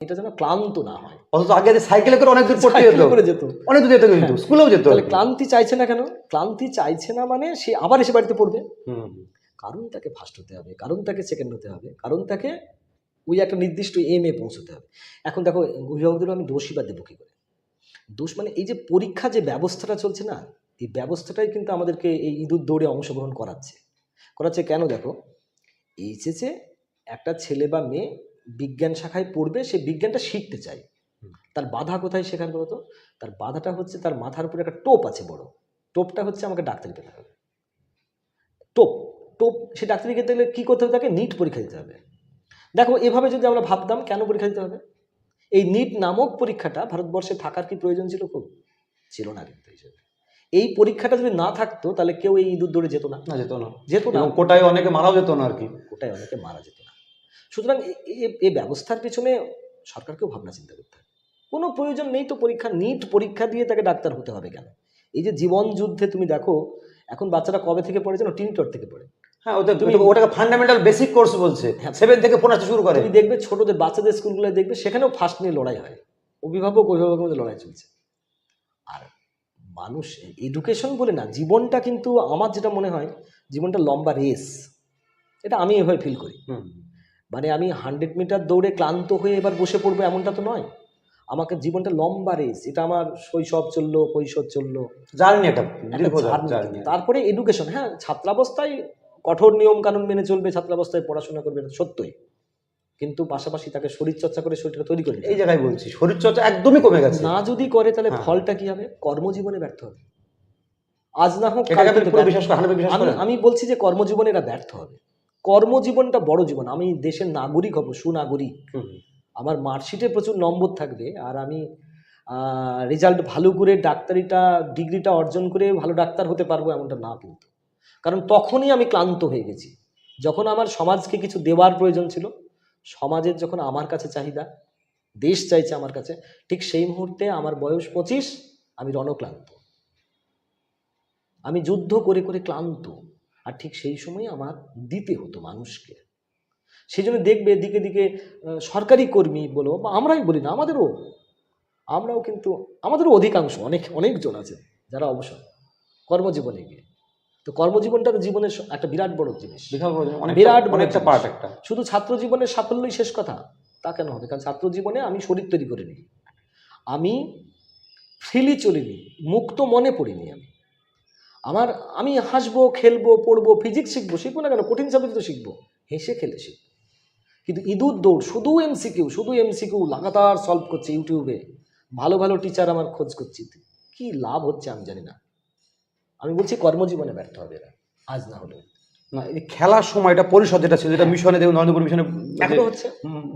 এটা যেন ক্লান্ত না হয়। অথচ আগে যে সাইকেলে করে অনেক দূর পড়তে যেত। করে যেত। অনেক দূর যেত কিন্তু স্কুলেও যেত। তাহলে ক্লান্তি চাইছে না কেন? ক্লান্তি চাইছে না মানে সে আবার এসে বাড়িতে পড়বে। হুম, কারণ তাকে ফার্স্ট হতে হবে কারণ তাকে সেকেন্ড হতে হবে কারণ তাকে ওই একটা নির্দিষ্ট এম এ পৌঁছতে হবে। এখন দেখো অভিভাবকদেরও আমি দোষী বা দেবো কী করে? দোষ মানে এই যে পরীক্ষা যে ব্যবস্থাটা চলছে না এই ব্যবস্থাটাই কিন্তু আমাদেরকে এই ইঁদুর দৌড়ে অংশগ্রহণ করাচ্ছে। করাচ্ছে কেন দেখো? এইচএসে একটা ছেলে বা মেয়ে বিজ্ঞান শাখায় পড়বে সে বিজ্ঞানটা শিখতে চায়। তার বাধা কোথায় শেখার বলতো? তার বাধাটা হচ্ছে তার মাথার উপরে একটা টোপ আছে বড়। টোপটা হচ্ছে আমাকে ডাক্তারি পেতে হবে। টোপ টোপ সে ডাক্তারি খেতে গেলে কী করতে হবে তাকে? নিট পরীক্ষা দিতে হবে। দেখো এভাবে যদি আমরা ভাবতাম কেন পরীক্ষা দিতে হবে? এই নিট নামক পরীক্ষাটা ভারতবর্ষে থাকার কি প্রয়োজন ছিল খুব? ছিল না কিন্তু এই এই পরীক্ষাটা যদি না থাকতো তাহলে কেউ এই ইঁদুর দৌড়ে যেত না। না যেত না। যেত না। কোটায় অনেকে মারাও যেত না আর কি। ওটাই অনেকে মারা যেত না। সুতরাং এই ব্যবস্থার পেছনে সরকারকেও ভাবনা চিন্তা করতে হবে। কোনো প্রয়োজন নেই তো পরীক্ষা নিট পরীক্ষা দিয়ে তাকে ডাক্তার হতে হবে কেন? এই যে জীবন যুদ্ধে তুমি দেখো এখন বাচ্চারা কবে থেকে পড়ে জানো টিনটর থেকে পড়ে? হ্যাঁ ওটা তুমি- ওটাকে ফান্ডামেন্টাল বেসিক কোর্স বলছে। হ্যাঁ। সেভেন থেকে পড়াতে শুরু করে। তুমি দেখবে ছোটদের বাচ্চাদের স্কুলগুলো দেখবে সেখানেও ফার্স্ট নিয়ে লড়াই হয়। অভিভাবক অভিভাবকের মধ্যে লড়াই চলছে। আর মানুষ এডুকেশন বলে না জীবনটা কিন্তু আমার যেটা মনে হয় জীবনটা লম্বা রেস এটা আমি এভাবে ফিল করি। হুম। মানে আমি হান্ড্রেড মিটার দৌড়ে ক্লান্ত হয়ে এবার বসে পড়ব এমনটা তো নয়। আমাকে জীবনটা লম্বা রেস এটা আমার শৈশব চলল কৈশোর চলল। জার্নি কিন্তু। তারপরে এডুকেশন হ্যাঁ ছাত্রাবস্থায় কঠোর নিয়ম কানুন মেনে চলবে ছাত্রাবস্থায় পড়াশোনা করবে এটা সত্যই। কিন্তু পাশাপাশি তাকে শরীরচর্চা করে শরীরটা তৈরি করে এই জায়গায় বলছি শরীরচর্চা একদমই কমে গেছে। না যদি করে তাহলে হ্যাঁ। ফলটা কি হবে? কর্মজীবনে ব্যর্থ হবে। আজ না হোক আমি আমি বলছি যে কর্মজীবনে এরা ব্যর্থ হবে। কর্মজীবনটা বড় জীবন। আমি দেশের নাগরিক হব সুনাগরিক। আমার মার্কশিটে প্রচুর নম্বর থাকবে আর আমি রেজাল্ট ভালো করে ডাক্তারিটা ডিগ্রিটা অর্জন করে ভালো ডাক্তার হতে পারব এমনটা না কিন্তু। কারণ তখনই আমি ক্লান্ত হয়ে গেছি। যখন আমার সমাজকে কিছু দেওয়ার প্রয়োজন ছিল সমাজের যখন আমার কাছে চাহিদা দেশ চাইছে আমার কাছে ঠিক সেই মুহূর্তে আমার বয়স পঁচিশ আমি রণক্লান্ত। আমি যুদ্ধ করে করে ক্লান্ত। আর ঠিক সেই সময় আমার দিতে হতো মানুষকে। সেই জন্য দেখবে দিকে দিকে সরকারি কর্মী বলো বা আমরাই বলি না আমাদেরও আমরাও কিন্তু আমাদেরও অধিকাংশ অনেক অনেকজন আছে যারা অবসর কর্মজীবনে গিয়ে। তো কর্মজীবনটা তো জীবনের একটা বিরাট বড় জিনিস। বিরাট বড় একটা পার্ট একটা। শুধু ছাত্র জীবনের সাফল্যই শেষ কথা তা কেন হবে? কারণ ছাত্র জীবনে আমি শরীর তৈরি করে নিই আমি ফ্রিলি চলিনি মুক্ত মনে পড়িনি আমি। আমার, আমি হাসবো, খেলব, পড়ব ফিজিক্স শিখব শিখব না কেন? কঠিন সাবজেক্ট তো শিখব। হেসে খেলে শিখব কিন্তু ইঁদুর দৌড়, শুধু এমসিকিউ শুধু এমসিকিউ লাগাতার সলভ করছে ইউটিউবে। ভালো ভালো টিচার আমার খোঁজ করছি। কি লাভ হচ্ছে আমি জানি না। আমি বলছি কর্মজীবনে ব্যর্থ হবে এরা। আজ না হলেও না এই খেলার সময়টা পরিষদ যেটা ছিল যেটা মিশনে দেখুন নরেন্দ্রপুর মিশনে হচ্ছে?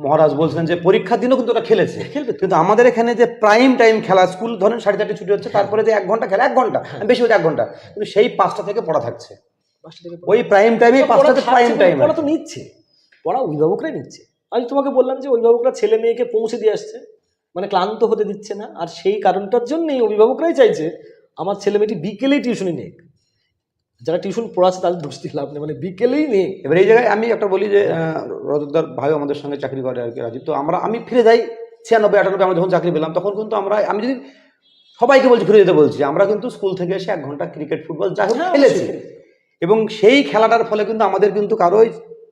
মহারাজ বলছেন যে পরীক্ষার দিনও কিন্তু ওরা খেলেছে। খেলবে কিন্তু আমাদের এখানে যে প্রাইম টাইম খেলা স্কুল ধরেন সাড়ে চারটে ছুটি হচ্ছে তারপরে যে এক ঘণ্টা খেলা এক ঘণ্টা হ্যাঁ। বেশি হচ্ছে এক ঘণ্টা। কিন্তু সেই পাঁচটা থেকে পড়া থাকছে। ওই প্রাইম টাইমে পড়া পাঁচটাতে প্রাইম টাইম পড়া তো নিচ্ছে। পড়া অভিভাবকরাই নিচ্ছে। আমি তোমাকে বললাম যে অভিভাবকরা ছেলে মেয়েকে পৌঁছে দিয়ে আসছে। মানে ক্লান্ত হতে দিচ্ছে না। আর সেই কারণটার জন্যই অভিভাবকরাই চাইছে আমার ছেলে মেয়েটি বিকেলেই টিউশনই নেক। যারা টিউশন পড়াচ্ছে তাদের দোষ দিলাম নেই মানে বিকেলেই নেই। এবার এই জায়গায় আমি একটা বলি যে রজতদার ভাই আমাদের সঙ্গে চাকরি করে আর কি রাজীব। তো আমরা আমি ফিরে যাই ছিয়ানব্বই আটানব্বই আমরা যখন চাকরি পেলাম তখন কিন্তু আমরা আমি যদি সবাইকে বলছি ফিরে যেতে বলছি আমরা কিন্তু স্কুল থেকে এসে এক ঘণ্টা ক্রিকেট ফুটবল যা হোক হ্যাঁ, খেলেছি। এবং সেই খেলাটার ফলে কিন্তু আমাদের কিন্তু কারোই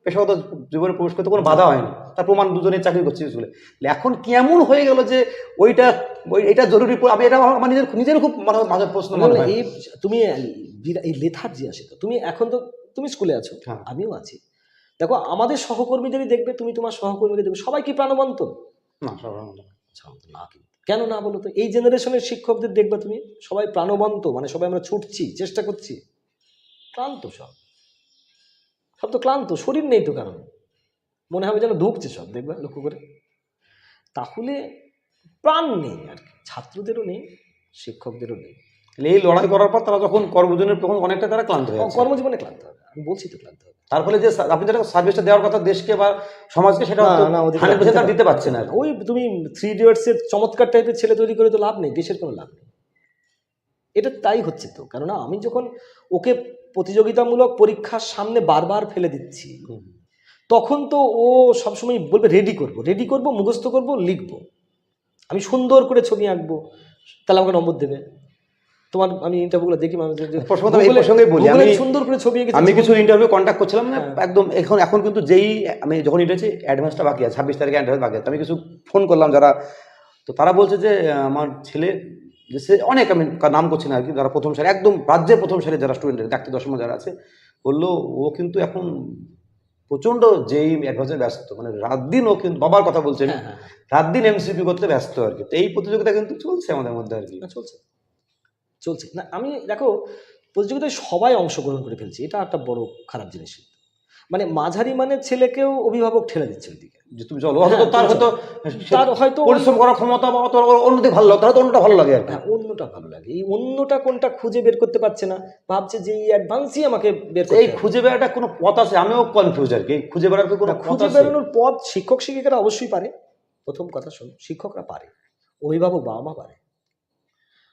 পেশাগত জীবনে প্রবেশ করতে কোনো বাধা হয়নি। তার প্রমাণ দুজনে চাকরি করছি স্কুলে। এখন কেমন হয়ে গেল যে ওইটা ওই এটা জরুরি আমি এটা আমার নিজের নিজের খুব মানে মাঝে প্রশ্ন মনে এই তুমি এই এই যে আসে তো তুমি এখন তো তুমি স্কুলে আছো হ্যাঁ। আমিও আছি। দেখো আমাদের সহকর্মীদেরই দেখবে তুমি তোমার সহকর্মীদের দেখবে সবাই কি প্রাণবন্ত? না। আচ্ছা, না কিন্তু। কেন না বলো তো? এই জেনারেশনের শিক্ষকদের দেখবে তুমি সবাই প্রাণবন্ত মানে সবাই আমরা ছুটছি চেষ্টা করছি। ক্লান্ত সব। সব তো ক্লান্ত শরীর নেই তো কারণ। মনে হবে যেন ঢুকছে সব দেখবে লক্ষ্য করে। তাহলে প্রাণ নেই আর কি ছাত্রদেরও নেই শিক্ষকদেরও নেই। এই লড়াই করার পর তারা যখন কর্মজনের তখন অনেকটা তারা ক্লান্ত হয়ে কর্মজীবনে ক্লান্ত হবে আমি বলছি তো ক্লান্ত হবে। তার ফলে যে আপনি যেটা সার্ভিসটা দেওয়ার কথা দেশকে বা সমাজকে সেটা না, দিতে পারছে না ওই তুমি থ্রি ইডিয়টসের চমৎকার টাইপের ছেলে তৈরি করে তো লাভ নেই দেশের কোনো লাভ নেই। এটা তাই হচ্ছে তো কেননা আমি যখন ওকে প্রতিযোগিতামূলক পরীক্ষার সামনে বারবার ফেলে দিচ্ছি। তখন তো ও সবসময় বলবে রেডি করব রেডি করব মুখস্থ করব লিখব। আমি সুন্দর করে ছবি আঁকবো তাহলে আমাকে নম্বর দেবে। তোমার আমি ইন্টারভিউগুলো দেখি প্রসঙ্গেই বলি, আমি- সুন্দর করে ছবি আমি কিছু ইন্টারভিউ কন্ট্যাক্ট করছিলাম না হ্যাঁ। একদম এখন এখন কিন্তু যেই আমি যখন ইন্টারছি অ্যাডভান্সটা বাকি আছে ছাব্বিশ তারিখে অ্যাডভান্স বাকি আছে আমি কিছু ফোন করলাম যারা তো তারা বলছে যে আমার ছেলে যে সে অনেক আমি নাম করছি না আর কি যারা প্রথম সারি একদম রাজ্যের প্রথম সারি যারা স্টুডেন্ট ডাক্তার দশম যারা আছে বলল ও কিন্তু এখন প্রচণ্ড যেই অ্যাডভান্সে ব্যস্ত মানে রাত দিন ও কিন্তু বাবার কথা বলছে হ্যাঁ হ্যাঁ। রাত দিন এমসিপি করতে ব্যস্ত আর কি। তো এই প্রতিযোগিতা কিন্তু চলছে আমাদের মধ্যে আর কি। চলছে। চলছে। না আমি দেখো প্রতিযোগিতায় সবাই অংশগ্রহণ করে ফেলছি এটা একটা বড় খারাপ জিনিস। মানে মাঝারি মানের ছেলেকেও অভিভাবক ঠেলে দিচ্ছে ওইদিকে। যে তুমি চলো। হ্যাঁ, তার হয়তো তার হয়তো পরিশ্রম করার ক্ষমতা বা অত অন্যদিকে ভালো লাগে তাহলে অন্যটা ভালো লাগে আর হ্যাঁ অন্যটা ভালো লাগে। এই অন্যটা কোনটা খুঁজে বের করতে পারছে না ভাবছে যে এই অ্যাডভান্সই আমাকে বের এই খুঁজে বেড়াটা কোনো পথ আছে? আমিও কনফিউজ আর কি। খুঁজে বেড়ার কোনো খুঁজে আছে? বেরোনোর পথ শিক্ষক শিক্ষিকারা অবশ্যই পারে। প্রথম কথা শোনো শিক্ষকরা পারে। অভিভাবক বাবা মা পারে।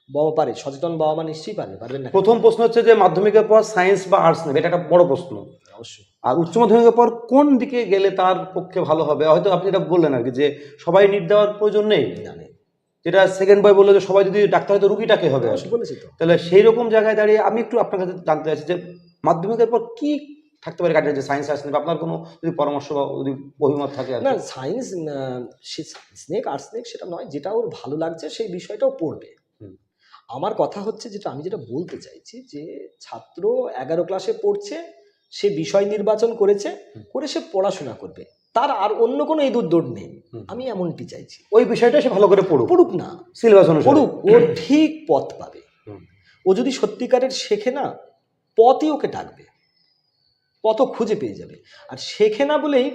বাবা পারে সচেতন বাবা মা নিশ্চয়ই পারে পারবেন না প্রথম প্রশ্ন হচ্ছে যে মাধ্যমিকের পর সায়েন্স বা আর্টস নেবে এটা একটা বড় প্রশ্ন। অবশ্যই। আর উচ্চ মাধ্যমিকের পর কোন দিকে গেলে তার পক্ষে ভালো হবে? হয়তো আপনি এটা বললেন আর কি যে সবাই নিট দেওয়ার প্রয়োজন নেই। জানে। যেটা সেকেন্ড বয় বলল যে সবাই যদি ডাক্তার হয়তো রুগীটাকে হবে। বলেছি তো। তাহলে সেই রকম জায়গায় দাঁড়িয়ে আমি একটু আপনার কাছে জানতে চাইছি যে মাধ্যমিকের পর কি থাকতে পারে গার্ডেন যে সায়েন্স আর্টস নেবে আপনার কোনো যদি পরামর্শ বা যদি অভিমত থাকে না সায়েন্স সে সায়েন্স নেক আর্টস নেক সেটা নয় যেটা ওর ভালো লাগছে সেই বিষয়টাও পড়বে। আমার কথা হচ্ছে যেটা আমি যেটা বলতে চাইছি যে ছাত্র এগারো ক্লাসে পড়ছে সে বিষয় নির্বাচন করেছে করে সে পড়াশোনা করবে। তার আর অন্য কোনো ইঁদুর দৌড় নেই। আমি এমনটি চাইছি। ওই বিষয়টা সে ভালো করে পড়ুক। পড়ুক না। সিলেবাস পড়ুক। ও ঠিক পথ পাবে। ও যদি সত্যিকারের শেখে না পথই ওকে ডাকবে। পথও খুঁজে পেয়ে যাবে। আর শেখে না বলেই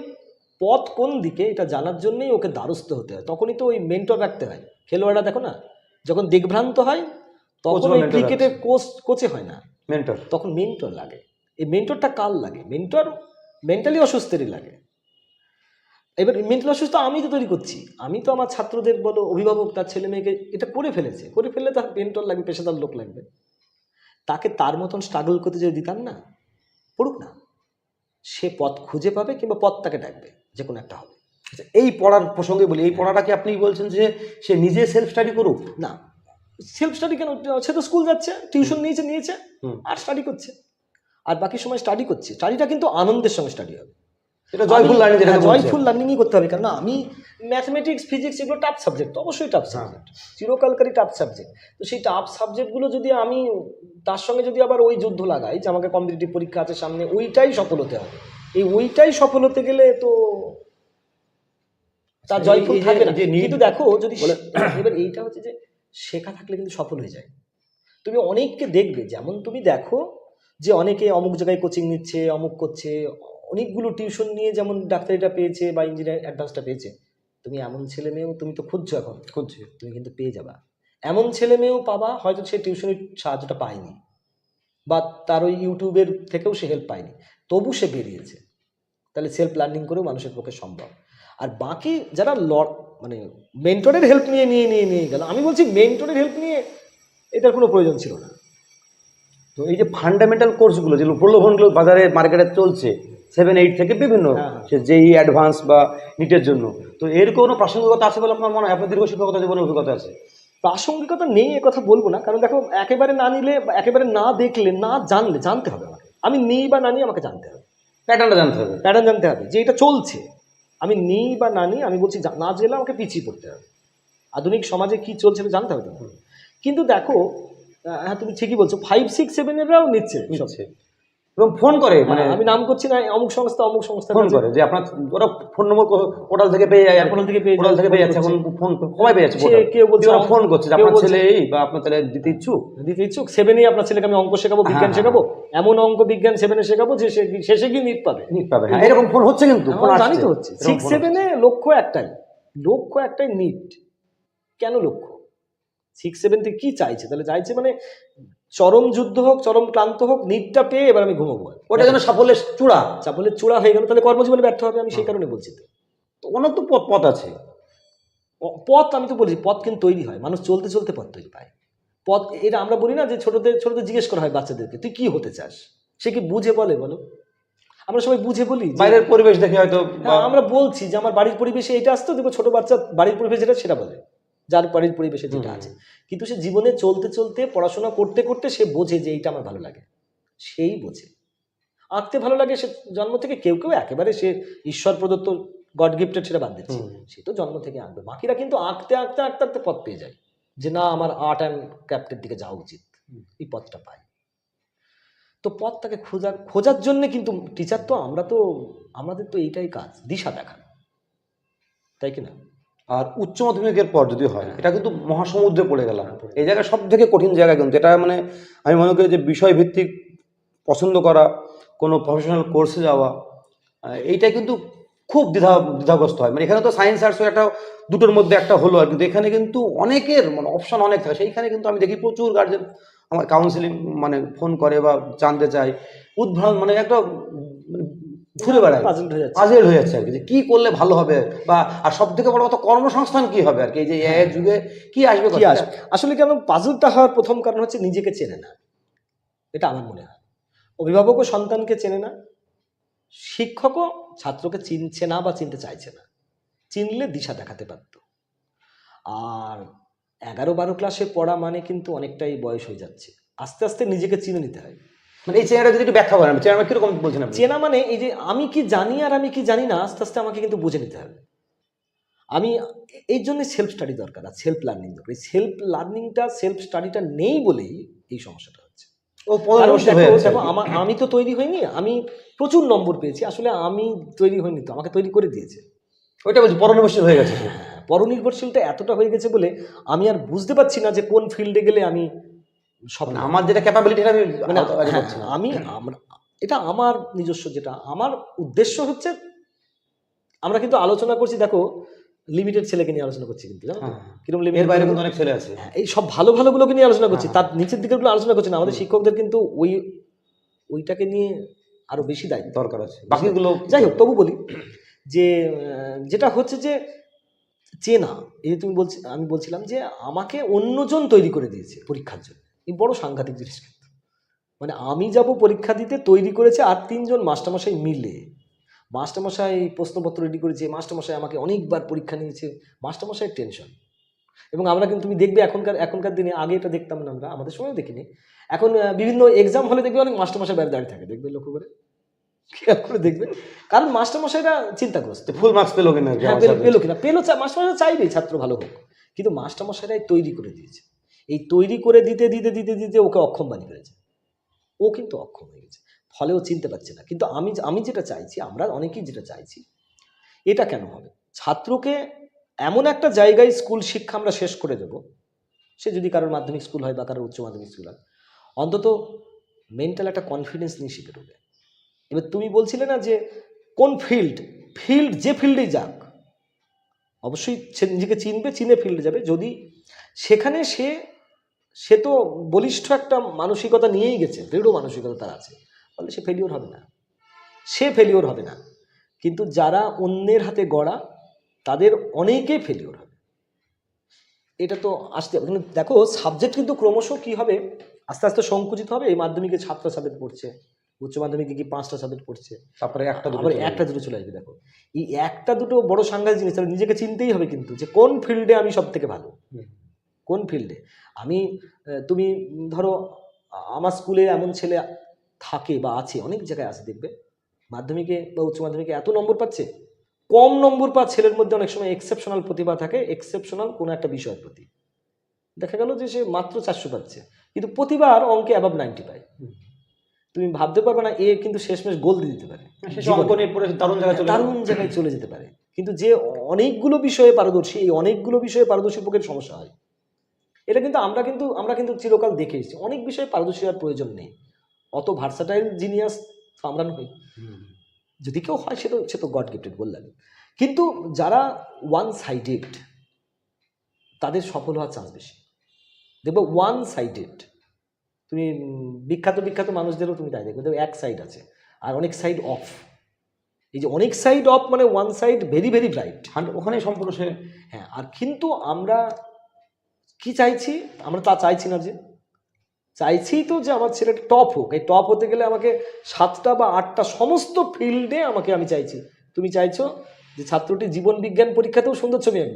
পথ কোন দিকে এটা জানার জন্যই ওকে দ্বারস্থ হতে হয়। তখনই তো ওই মেন্টর রাখতে হয়। খেলোয়াড়রা দেখো না যখন দিগ্ভ্রান্ত হয় তখন ক্রিকেটের কোচ কোচে হয় না। মেন্টর তখন মেন্টর লাগে। এই মেন্টরটা কাল লাগে? মেন্টর মেন্টালি অসুস্থেরই লাগে। এবার মেন্টাল অসুস্থ আমি তো তৈরি করছি আমি তো আমার ছাত্রদের বলো অভিভাবক তার ছেলে মেয়েকে এটা করে ফেলেছে। করে ফেললে তার মেন্টর লাগবে পেশাদার লোক লাগবে। তাকে তার মতন স্ট্রাগল করতে যদি দিতাম না পড়ুক না। সে পথ খুঁজে পাবে কিংবা পথ তাকে ডাকবে যে কোনো একটা হবে। আচ্ছা, এই পড়ার প্রসঙ্গে বলি এই পড়াটা কি আপনি বলছেন যে সে নিজে সেলফ স্টাডি করুক? না। সেলফ স্টাডি কেন? সে তো স্কুল যাচ্ছে টিউশন নিয়েছে নিয়েছে। আর স্টাডি করছে। আর বাকি সময় স্টাডি করছে। স্টাডিটা কিন্তু আনন্দের সঙ্গে স্টাডি হবে। এটা জয়ফুল লার্নিং যেটা জয়ফুল লার্নিংই করতে হবে। কারণ আমি ম্যাথমেটিক্স ফিজিক্স এগুলো টাফ সাবজেক্ট অবশ্যই টাফ। সাবজেক্ট চিরকালকারই টাফ সাবজেক্ট তো সেই টাফ সাবজেক্টগুলো যদি আমি তার সঙ্গে যদি আবার ওই যুদ্ধ লাগাই যে আমাকে কম্পিটিটিভ পরীক্ষা আছে সামনে ওইটাই সফল হতে হবে। এই ওইটাই সফল হতে গেলে তো তার জয়ফুল থাকবে না। কিন্তু দেখো যদি এবার এইটা হচ্ছে যে শেখা থাকলে কিন্তু সফল হয়ে যায়। তুমি অনেককে দেখবে যেমন তুমি দেখো যে অনেকে অমুক জায়গায় কোচিং নিচ্ছে অমুক করছে অনেকগুলো টিউশন নিয়ে যেমন ডাক্তারিটা পেয়েছে বা ইঞ্জিনিয়ার অ্যাডভান্সটা পেয়েছে। তুমি এমন ছেলে মেয়েও তুমি তো খুঁজছো এখন। খুঁজছে। তুমি কিন্তু পেয়ে যাবা। এমন ছেলে মেয়েও পাবা হয়তো সে টিউশনের সাহায্যটা পায়নি বা তার ওই ইউটিউবের থেকেও সে হেল্প পায়নি। তবু সে বেরিয়েছে। তাহলে সেলফ লার্নিং করেও মানুষের পক্ষে সম্ভব। আর বাকি যারা ল মানে মেন্টরের হেল্প নিয়ে নিয়ে নিয়ে নিয়ে গেল আমি বলছি মেন্টরের হেল্প নিয়ে এটার কোনো প্রয়োজন ছিল না। তো এই যে ফান্ডামেন্টাল কোর্সগুলো যেগুলো প্রলোভনগুলো বাজারে মার্কেটে চলছে সেভেন এইট থেকে বিভিন্ন হ্যাঁ, হ্যাঁ। সে যেই অ্যাডভান্স বা নিটের জন্য। তো এর কোনো প্রাসঙ্গিকতা আছে বলে আপনার মনে হয়? আপনার দীর্ঘ শিক্ষকতা জীবনের অভিজ্ঞতা আছে? প্রাসঙ্গিকতা নেই এ কথা বলব না। কারণ দেখো একেবারে না নিলে বা একেবারে না দেখলে না জানলে জানতে হবে আমাকে। আমি নিই বা না নিই আমাকে জানতে হবে। প্যাটার্নটা জানতে হবে। প্যাটার্ন জানতে হবে যে এটা চলছে। আমি নিই বা না নিই আমি বলছি না জেলে আমাকে পিছিয়ে পড়তে হবে। আধুনিক সমাজে কি চলছে জানতে হবে তো কিন্তু দেখো হ্যাঁ তুমি ঠিকই বলছো। ফাইভ সিক্স সেভেনেরাও নিচ্ছে। নিচ্ছে। এবং ফোন করে মানে হ্যাঁ, আমি নাম করছি না অমুক সংস্থা অমুক সংস্থা ফোন করে যে আপনার ওরা ফোন নম্বর পোর্টাল থেকে পেয়ে যায়। পোর্টাল থেকে পেয়ে পোর্টাল থেকে পেয়ে যাচ্ছে এখন ফোন সবাই পেয়ে যাচ্ছে কেউ বলছে ওরা ফোন করছে যে আপনার ছেলে এই বা আপনার ছেলে দিতে ইচ্ছুক? দিতে ইচ্ছুক। সেভেনেই আপনার ছেলেকে আমি অঙ্ক শেখাবো বিজ্ঞান হ্যাঁ, শেখাবো। এমন অঙ্ক বিজ্ঞান সেভেনে শেখাবো যে সে শেষে গিয়ে নিট পাবে। নিট পাবে হ্যাঁ। এরকম ফোন হচ্ছে কিন্তু জানি তো হচ্ছে। সিক্স সেভেনে লক্ষ্য একটাই। লক্ষ্য একটাই নিট। কেন লক্ষ্য? সিক্স সেভেন থেকে কি চাইছে? তাহলে চাইছে মানে চরম যুদ্ধ হোক চরম ক্লান্ত হোক নিটটা পেয়ে এবার আমি ঘুমাবো ওটা যেন সাফল্যের চূড়া চাপলের চূড়া হয়ে গেল তাহলে কর্মজীবনে ব্যর্থ হবে আমি সেই কারণে বলছি তো। ওনার তো পথ পথ আছে। পথ আমি তো বলছি পথ কিন্তু তৈরি হয় মানুষ চলতে চলতে পথ তৈরি পায়। পথ এটা আমরা বলি না যে ছোটদের ছোটদের জিজ্ঞেস করা হয় বাচ্চাদেরকে তুই কি হতে চাস? সে কি বুঝে বলে বলো? আমরা সবাই বুঝে বলি বাইরের পরিবেশ দেখে হয়তো হ্যাঁ, আমরা বলছি যে আমার বাড়ির পরিবেশে এটা আসতো দেখব ছোট বাচ্চা বাড়ির পরিবেশ যেটা সেটা বলে। যার বাড়ির পরিবেশে যেটা আছে। কিন্তু সে জীবনে চলতে চলতে পড়াশোনা করতে করতে সে বোঝে যে এইটা আমার ভালো লাগে। সেই বোঝে। আঁকতে ভালো লাগে সে জন্ম থেকে কেউ কেউ একেবারে সে ঈশ্বর প্রদত্ত গড গিফটেড সেটা বাদ দিচ্ছে। সে তো জন্ম থেকে আঁকবে। বাকিরা কিন্তু আঁকতে আঁকতে আঁকতে আঁকতে পথ পেয়ে যায়। যে না আমার আর্ট অ্যান্ড ক্রাফটের দিকে যাওয়া উচিত। এই পথটা পাই। তো পথ তাকে খোঁজার খোঁজার জন্য কিন্তু টিচার তো আমরা তো আমাদের তো এইটাই কাজ দিশা দেখানো। তাই কি না? আর উচ্চ মাধ্যমিকের পর যদি হয় হ্যাঁ। এটা কিন্তু মহাসমুদ্রে পড়ে গেলাম। হ্যাঁ, এই জায়গায় সব থেকে কঠিন জায়গা কিন্তু এটা মানে আমি মনে করি যে বিষয় ভিত্তিক পছন্দ করা কোনো প্রফেশনাল কোর্সে যাওয়া এইটা কিন্তু খুব দ্বিধা দ্বিধাগ্রস্ত হয়। মানে এখানে তো সায়েন্স আর্টস একটা দুটোর মধ্যে একটা হলো আর কিন্তু এখানে কিন্তু অনেকের মানে অপশন অনেক থাকে। সেইখানে কিন্তু আমি দেখি প্রচুর গার্জেন আমার কাউন্সিলিং মানে ফোন করে বা জানতে চায়। উদ্ভ্রান্ত মানে একটা ঘুরে বেড়ায়। হয়ে যাচ্ছে। পাজেল হয়ে যাচ্ছে আর কি যে কি করলে ভালো হবে বা আর সব থেকে বড় কথা কর্মসংস্থান কি হবে আর কি এই যে এ যুগে কি আসবে কি আসবে? আসলে কেন পাজলটা হওয়ার প্রথম কারণ হচ্ছে নিজেকে চেনে না। এটা আমার মনে হয়। অভিভাবকও সন্তানকে চেনে না শিক্ষকও ছাত্রকে চিনছে না বা চিনতে চাইছে না। চিনলে দিশা দেখাতে পারত আর এগারো বারো ক্লাসে পড়া মানে কিন্তু অনেকটাই বয়স হয়ে যাচ্ছে। আস্তে আস্তে নিজেকে চিনে নিতে হয়। মানে এই চেহারা যদি একটু ব্যাখ্যা করেন চেহারা কীরকম বলছেন আপনি? চেনা মানে এই যে আমি কি জানি আর আমি কি জানি না আস্তে আস্তে আমাকে কিন্তু বুঝে নিতে হবে। আমি এই জন্য সেলফ স্টাডি দরকার আর সেলফ লার্নিং দরকার। এই সেলফ লার্নিংটা সেলফ স্টাডিটা নেই বলেই এই সমস্যাটা হচ্ছে। ও দেখো, হয়ে আমার আমি তো তৈরি হইনি আমি প্রচুর নম্বর পেয়েছি আসলে আমি তৈরি হইনি তো আমাকে তৈরি করে দিয়েছে। ওইটা বলছি পনেরো বছর হয়ে গেছে। হ্যাঁ, পরনির্ভরশীলটা এতটা হয়ে গেছে বলে আমি আর বুঝতে পারছি না যে কোন ফিল্ডে গেলে আমি সব আমার যেটা ক্যাপাবিলিটি আমি মানে হ্যাঁ, আমি আমরা এটা আমার নিজস্ব যেটা আমার উদ্দেশ্য হচ্ছে আমরা কিন্তু আলোচনা করছি দেখো লিমিটেড ছেলেকে নিয়ে আলোচনা করছি কিন্তু হ্যাঁ। কীরকম লিমিটেড বাইরে কিন্তু অনেক ছেলে আছে। হ্যাঁ, এই সব ভালো ভালোগুলোকে নিয়ে আলোচনা করছি। তার নিচের দিকেরগুলো আলোচনা করছি না। আমাদের শিক্ষকদের কিন্তু ওই ওইটাকে নিয়ে আরও বেশি দায়িত্ব দরকার আছে। বাকিগুলো যাই হোক তবু বলি যে যেটা হচ্ছে যে চেনা এই যে তুমি বলছি আমি বলছিলাম যে আমাকে অন্যজন তৈরি করে দিয়েছে পরীক্ষার জন্য। বড় সাংঘাতিক জিনিস কিন্তু। মানে আমি যাব পরীক্ষা দিতে তৈরি করেছে আর তিনজন মাস্টারমশাই মিলে। মাস্টারমশাই প্রশ্নপত্র রেডি করেছে মাস্টারমশাই আমাকে অনেকবার পরীক্ষা নিয়েছে। মাস্টারমশাইয়ের টেনশন এবং আমরা কিন্তু তুমি দেখবে এখনকার এখনকার দিনে আগে এটা দেখতাম না আমরা আমাদের সময় দেখিনি। এখন বিভিন্ন এক্সাম হলে দেখবে অনেক মাস্টারমশাই বাইরে দাঁড়িয়ে থাকে দেখবে লক্ষ্য করে? খেয়াল করে দেখবে। কারণ মাস্টারমশাইরা চিন্তাগ্রস্ত। ফুল মার্কস পেল কিনা? হ্যাঁ পেল কিনা? পেল মাস্টারমশাই চাইবে ছাত্র ভালো হোক। কিন্তু মাস্টারমশাইরাই তৈরি করে দিয়েছে। এই তৈরি করে দিতে দিতে দিতে দিতে ওকে অক্ষম বানিয়ে ফেলেছে। ও কিন্তু অক্ষম হয়ে গেছে। ফলে ও চিনতে পারছে না। কিন্তু আমি আমি যেটা চাইছি, আমরা অনেকেই যেটা চাইছি, এটা কেন হবে? ছাত্রকে এমন একটা জায়গায় স্কুল শিক্ষা আমরা শেষ করে দেব। সে যদি কারোর মাধ্যমিক স্কুল হয় বা কারোর উচ্চ মাধ্যমিক স্কুল হয়, অন্তত মেন্টাল একটা কনফিডেন্স নিয়ে শিখে দেবে। এবার তুমি বলছিলে না যে কোন ফিল্ড ফিল্ড যে ফিল্ডেই যাক, অবশ্যই নিজেকে চিনবে, চিনে ফিল্ডে যাবে। যদি সেখানে সে সে তো বলিষ্ঠ একটা মানসিকতা নিয়েই গেছে দৃঢ় মানসিকতা তার আছে। ফলে সে ফেলিওর হবে না। সে ফেলিওর হবে না। কিন্তু যারা অন্যের হাতে গড়া তাদের অনেকেই ফেলিওর হবে। এটা তো আসতে হবে কিন্তু দেখো সাবজেক্ট কিন্তু ক্রমশ কি হবে? আস্তে আস্তে সংকুচিত হবে। এই মাধ্যমিকে সাতটা সাবজেক্ট পড়ছে উচ্চ মাধ্যমিকে কি পাঁচটা সাবজেক্ট পড়ছে? তারপরে একটা দুটো একটা দুটো চলে আসবে দেখো। এই একটা দুটো বড় সাংঘাতিক জিনিস তাহলে নিজেকে চিনতেই হবে কিন্তু যে কোন ফিল্ডে আমি সব থেকে ভালো। কোন ফিল্ডে আমি তুমি ধরো আমার স্কুলে এমন ছেলে থাকে বা আছে অনেক জায়গায় আছে দেখবে। মাধ্যমিকে বা উচ্চ মাধ্যমিকে এত নম্বর পাচ্ছে? কম নম্বর পাওয়া ছেলের মধ্যে অনেক সময় এক্সেপশনাল প্রতিভা থাকে এক্সেপশনাল কোনো একটা বিষয়ের প্রতি। দেখা গেল যে সে মাত্র চারশো পাচ্ছে কিন্তু প্রতিবার অঙ্কে অ্যাবাভ নাইনটি পায়। তুমি ভাবতে পারবে না এ কিন্তু শেষমেশ গোল দিয়ে দিতে পারে। দারুণ জায়গায় চলে দারুণ জায়গায় চলে যেতে পারে। কিন্তু যে অনেকগুলো বিষয়ে পারদর্শী এই অনেকগুলো বিষয়ে পারদর্শী পক্ষের সমস্যা হয়। এটা কিন্তু আমরা কিন্তু আমরা কিন্তু চিরকাল দেখে এসেছি। অনেক বিষয়ে পারদর্শী হওয়ার প্রয়োজন নেই। অত ভার্সাটাইল জিনিয়াস আমরা নই যদি কেউ হয় সে তো সে তো গড গিফটেড বললাম। কিন্তু যারা ওয়ান সাইডেড তাদের সফল হওয়ার চান্স বেশি। দেখব ওয়ান সাইডেড তুমি বিখ্যাত বিখ্যাত মানুষদেরও তুমি তাই দেখবে। দেখবে এক সাইড আছে আর অনেক সাইড অফ এই যে অনেক সাইড অফ মানে one side very very bright ওখানেই সম্পূর্ণ সে হ্যাঁ আর কিন্তু আমরা কি চাইছি? আমরা তা চাইছি না যে। চাইছি তো যে আমার ছেলেটা টপ হোক। এই টপ হতে গেলে আমাকে সাতটা বা আটটা সমস্ত ফিল্ডে আমাকে আমি চাইছি। তুমি চাইছো যে ছাত্রটি জীবন বিজ্ঞান পরীক্ষাতেও সুন্দর ছবি আঁকবে।